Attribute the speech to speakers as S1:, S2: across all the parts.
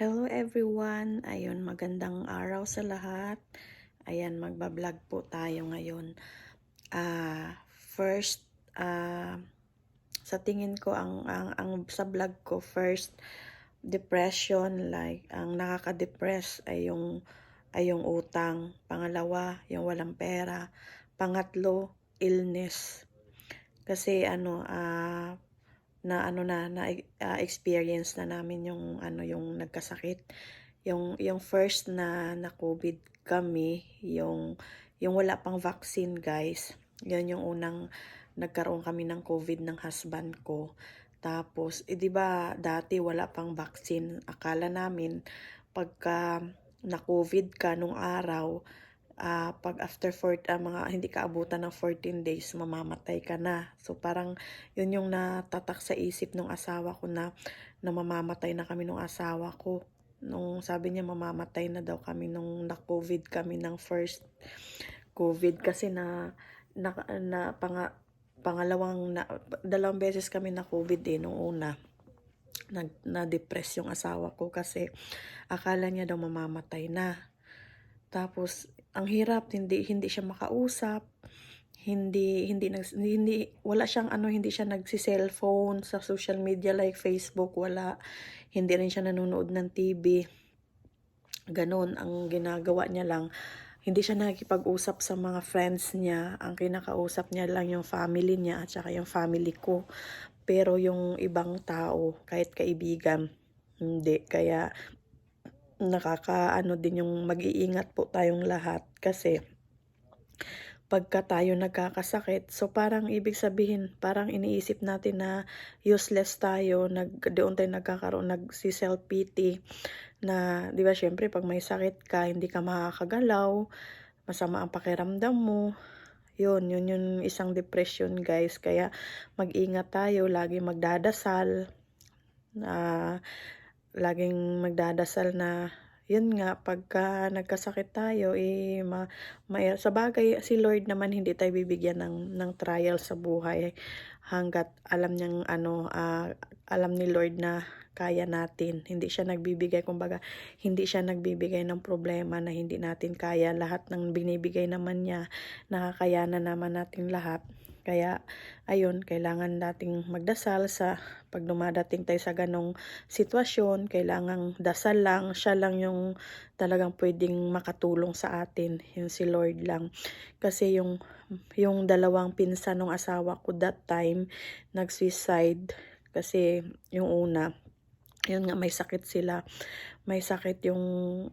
S1: Hello everyone! Ayun, magandang araw sa lahat. Ayan, magbablog po tayo ngayon. Ah, first, ah, sa tingin ko ang, ang ang sa vlog ko first depression like ang nakaka-depress ay yung ay yung utang. Pangalawa, yung walang pera. Pangatlo, illness. Kasi ano, ah, na ano na na ah, experience na namin yung ano yung nagkasakit. Yung yung first na na COVID kami, yung yung wala pang vaccine, guys. Yun yung unang nagkaroon kami ng COVID ng husband ko. Tapos, eh, 'di ba dati wala pang vaccine. Akala namin pagka na-COVID ka nung araw, ah, pag after four, ah, mga hindi ka abutan ng 14 days, mamamatay ka na. So parang yun yung natatak sa isip ng asawa ko na, na mamamatay na kami ng asawa ko. Nung sabi niya mamamatay na daw kami nung na-COVID kami ng first COVID kasi na na, na panga, pangalawang na, dalawang beses kami na COVID eh nung una. Nag, na-depress yung asawa ko kasi akala niya daw mamamatay na. Tapos ang hirap hindi hindi siya makausap. Hindi hindi nag hindi wala siyang ano, hindi siya nagse-cellphone sa social media like Facebook, wala. Hindi rin siya nanonood ng TV. Gano'n ang ginagawa niya lang. Hindi siya nakikipag-usap sa mga friends niya. Ang kinakausap niya lang yung family niya at saka yung family ko. Pero yung ibang tao, kahit kaibigan, hindi. Kaya nakakaano din yung mag-iingat po tayong lahat kasi pagka tayo nagkakasakit, so parang ibig sabihin, parang iniisip natin na useless tayo, nag, doon tayo nagkakaroon, nagsi-self-pity, na, di ba, syempre, pag may sakit ka, hindi ka makakagalaw, masama ang pakiramdam mo, yun, yun yung isang depression, guys, kaya mag-ingat tayo, lagi magdadasal, na, laging magdadasal na yun nga, pagka nagkasakit tayo, eh, ma, ma, sa bagay, si Lord naman hindi tayo bibigyan ng, ng trial sa buhay hanggat alam niyang ano, ah, alam ni Lord na kaya natin. Hindi siya nagbibigay, kumbaga, hindi siya nagbibigay ng problema na hindi natin kaya. Lahat ng binibigay naman niya, nakakayanan naman natin lahat. Kaya, ayun, kailangan nating magdasal sa pag dumadating tayo sa ganong sitwasyon, kailangan dasal lang, siya lang yung talagang pwedeng makatulong sa atin, yung si Lord lang. Kasi yung, yung dalawang pinsan ng asawa ko that time, nag-suicide, kasi yung una, yun nga may sakit sila. May sakit yung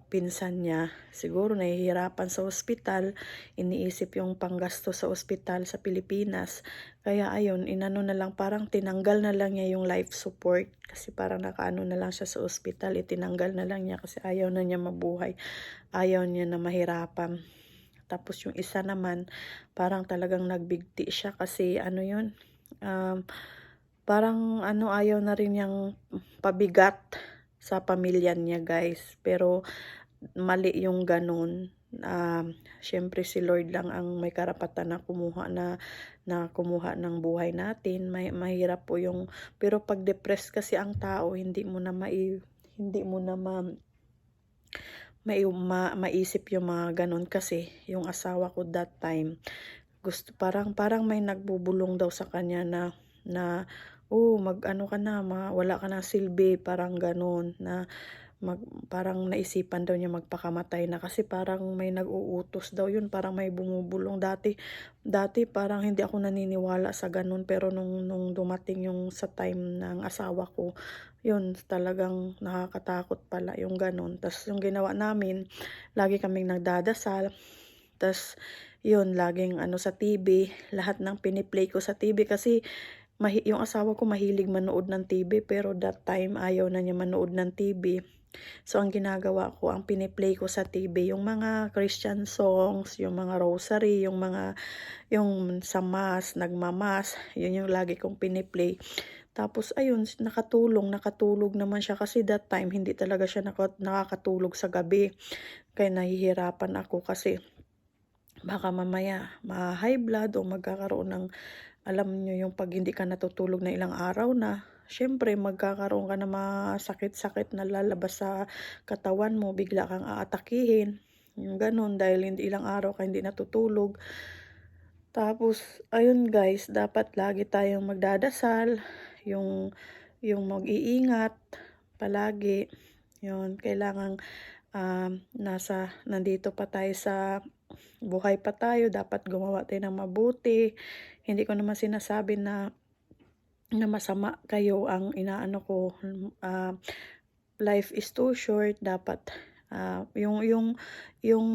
S1: pinsan niya. Siguro nahihirapan sa ospital. Iniisip yung panggasto sa ospital sa Pilipinas. Kaya ayun inano na lang parang tinanggal na lang niya yung life support. Kasi parang nakaano na lang siya sa ospital itinanggal na lang niya kasi ayaw na niya mabuhay. Ayaw niya na mahirapan. Tapos yung isa naman parang talagang nagbigti siya kasi ano yun um, parang ano ayaw na rin niyang pabigat sa pamilya niya guys. Pero mali yung ganun. Um, syempre si Lord lang ang may karapatan na kumuha na na kumuha ng buhay natin. May mahirap po yung pero pag depressed kasi ang tao hindi mo na mai hindi mo na ma may ma, maisip yung mga ganun. Kasi yung asawa ko that time gusto parang parang may nagbubulong daw sa kanya na na oh mag-ano ka na, ma wala ka ng silbi, parang gano'n na mag, parang naisipan daw niya magpakamatay na kasi parang may nag-uutos daw yun, parang may bumubulong dati. Dati parang hindi ako naniniwala sa ganun pero nung, nung dumating yung sa time ng asawa ko, yun talagang nakakatakot pala yung ganun. Tapos yung ginawa namin, lagi kaming nagdadasal. Tapos yun, laging ano sa TV, lahat ng piniplay ko sa TV kasi mahi yung asawa ko mahilig manood ng TV pero that time ayaw na niya manood ng TV. So ang ginagawa ko, ang piniplay ko sa TV, yung mga Christian songs, yung mga rosary, yung mga yung sa mass, nagmamas, yun yung lagi kong piniplay. Tapos ayun, nakatulong, nakatulog naman siya kasi that time hindi talaga siya nakakatulog sa gabi. Kaya nahihirapan ako kasi baka mamaya ma-high blood o magkakaroon ng alam niyo yung pag hindi ka natutulog na ilang araw na, siyempre magkakaroon ka ng mga sakit-sakit na lalabas sa katawan mo, bigla kang aatakihin, yung gano'n dahil hindi ilang araw ka hindi natutulog. Tapos ayun guys, dapat lagi tayong magdadasal, yung yung mag-iingat palagi, yun kailangang, um, nasa nandito pa tayo sa buhay pa tayo dapat gumawa tayo ng mabuti. Hindi ko naman sinasabi na na masama kayo ang inaano ko, ah, life is too short dapat, ah, yung yung yung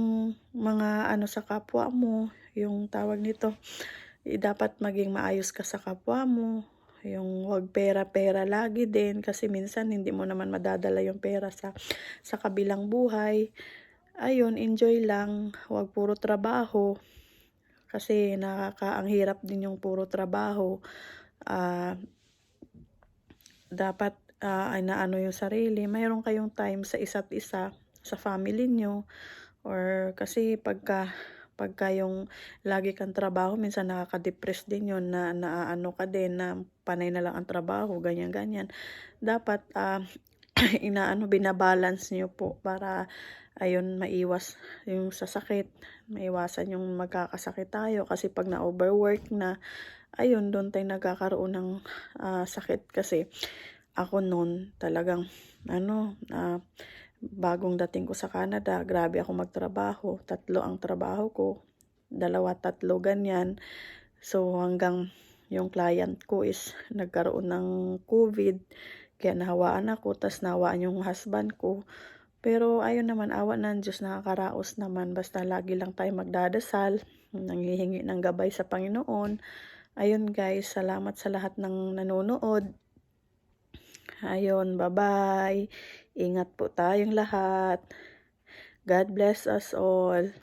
S1: mga ano sa kapwa mo, yung tawag nito, eh, dapat maging maayos ka sa kapwa mo, yung huwag pera-pera lagi din kasi minsan hindi mo naman madadala yung pera sa sa kabilang buhay. Ayun, enjoy lang, huwag puro trabaho. Kasi nakaka ang hirap din yung puro trabaho. Ah dapat, ah, inaano yung sarili, mayroon kayong time sa isa't isa, sa family niyo, or kasi pagka pagka yung lagi kang trabaho minsan nakaka-depress din yun na naaano ka din na panay na lang ang trabaho, ganyan-ganyan. Dapat, ah, inaano bina-balance niyo po para ayun maiwas yung sa sakit, maiwasan yung magkakasakit tayo kasi 'pag na-overwork na, ayun dun tayo nagkakaroon ng, ah, sakit kasi ako nun talagang ano, ah, bagong dating ko sa Canada grabe akong magtrabaho, 3 ang trabaho ko, 2, 3 ganyan. So hanggang yung client ko is nagkaroon ng COVID, kaya nahawaan ako ta's nahawaan yung husband ko. Pero ayun naman awa ng Diyos nakakaraos naman basta lagi lang tayong magdadasal, nanghihingi ng gabay sa Panginoon. Ayun guys, salamat sa lahat ng nanonood. Ayun, ba-bye. Ingat po tayong lahat. God bless us all.